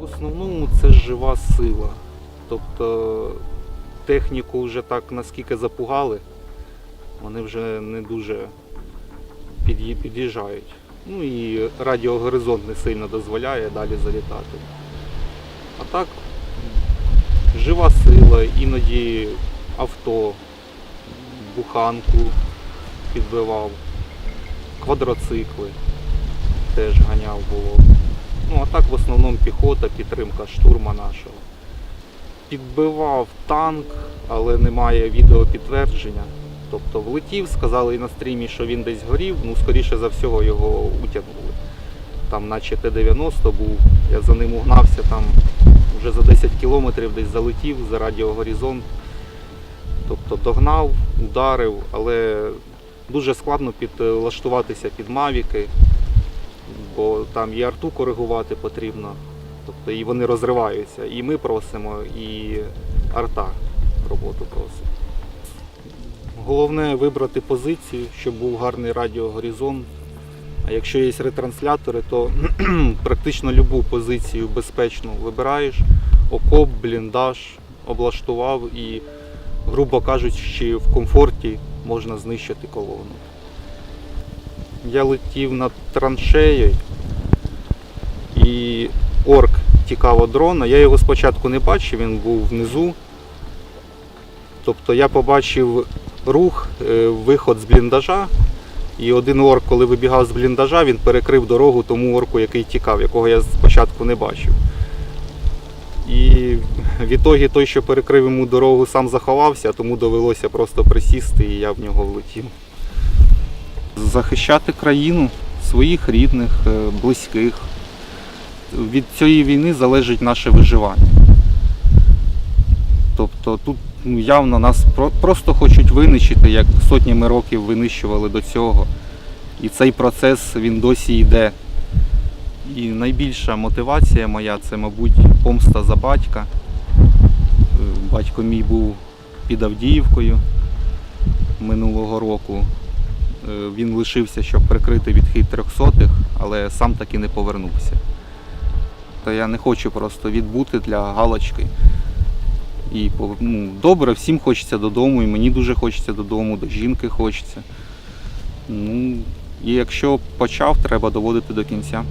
В основному це жива сила. Тобто техніку вже так наскільки запугали, вони вже не дуже під'їжджають. Ну і радіогоризонт не сильно дозволяє далі залітати. А так жива сила, іноді авто, буханку підбивав, квадроцикли теж ганяв було. Ну а так в основному піхота, підтримка штурма нашого. Підбивав танк, але немає відеопідтвердження. Тобто влетів, сказали і на стрімі, що він десь горів, ну скоріше за всього його утягнули. Там наче Т-90 був, я за ним угнався, там вже за 10 кілометрів десь залетів за радіогоризонт. Тобто догнав, ударив, але дуже складно підлаштуватися під мавіки, бо там і арту коригувати потрібно. Тобто і вони розриваються. І ми просимо, і арта роботу просить. Головне вибрати позицію, щоб був гарний радіогоризонт. А якщо є ретранслятори, то практично любу позицію безпечну вибираєш, окоп, бліндаж, облаштував і, грубо кажучи, в комфорті можна знищити колону. Я летів над траншеєю і орк тікав дрона. Я його спочатку не бачив, він був внизу. Тобто я побачив рух, е, виход з бліндажа. І один орк, коли вибігав з бліндажа, він перекрив дорогу тому орку, який тікав, якого я спочатку не бачив. І в ітогі той, що перекрив йому дорогу, сам заховався, тому довелося просто присісти і я в нього влетів. Захищати країну, своїх рідних, е, близьких. Від цієї війни залежить наше виживання. Тобто тут ну, явно нас про- просто хочуть винищити, як сотнями років винищували до цього. І цей процес він досі йде. І найбільша мотивація моя це, мабуть, помста за батька. Е, Батько мій був під Авдіївкою минулого року. Е, Він лишився, щоб прикрити відхід трьохсотих, але сам таки не повернувся. Та я не хочу просто відбути для галочки. І ну, добре, всім хочеться додому, і мені дуже хочеться додому, до жінки хочеться. Ну, і якщо почав, треба доводити до кінця.